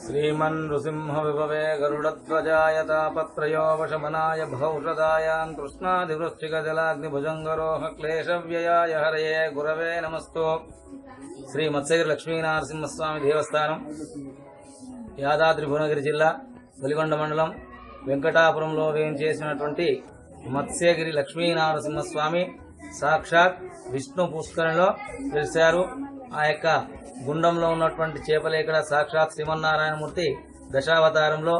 श्रीमन्नृसिंहविभवे गरुडध्वजाय तापत्रयो वशमनाय भौषदायान् कृष्णादिवृश्चिकजलाग्निभुजङ्गरोह क्लेशव्ययाय हरये गुरवे नमस्तु శ్రీ మత్స్యగిరి లక్ష్మీనరసింహస్వామి దేవస్థానం యాదాద్రి భువనగిరి జిల్లా వెలిగొండ మండలం వెంకటాపురంలో వేయించేసినటువంటి మత్స్యగిరి లక్ష్మీనరసింహస్వామి సాక్షాత్ విష్ణు పుష్కరంలో తెలిశారు. ఆ యొక్క గుండంలో ఉన్నటువంటి చేపలు ఇక్కడ సాక్షాత్ శ్రీమన్నారాయణమూర్తి దశావతారంలో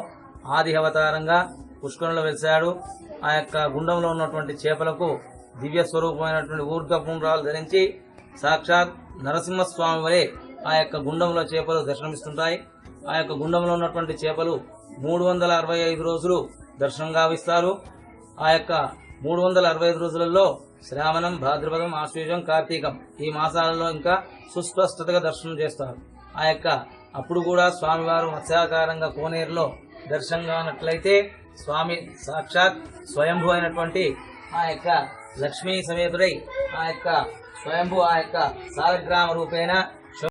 ఆది అవతారంగా పుష్కరంలో వెలిశాడు. ఆ యొక్క గుండంలో ఉన్నటువంటి చేపలకు దివ్య స్వరూపమైనటువంటి ఊర్ధపుండ్రాలు ధరించి సాక్షాత్ నరసింహస్వామి వలె ఆ యొక్క గుండంలో చేపలు దర్శనమిస్తుంటాయి. ఆ యొక్క గుండంలో ఉన్నటువంటి చేపలు మూడు వందల అరవై ఐదు రోజులు దర్శనం గావిస్తారు. ఆ యొక్క మూడు వందల అరవై ఐదు రోజులలో శ్రావణం భాద్రపదం ఆశ్వీజం కార్తీకం ఈ మాసాలలో ఇంకా సుస్పష్టతగా దర్శనం చేస్తారు. ఆ యొక్క అప్పుడు కూడా స్వామివారు మత్స్యాకారంగా కోనేరులో దర్శనంగా ఉన్నట్లయితే స్వామి సాక్షాత్ స్వయంభూ అయినటువంటి ఆ యొక్క లక్ష్మీ సమేతుడై ఆ యొక్క స్వయంభూ ఆ యొక్క సాలగ్రామ రూపేణ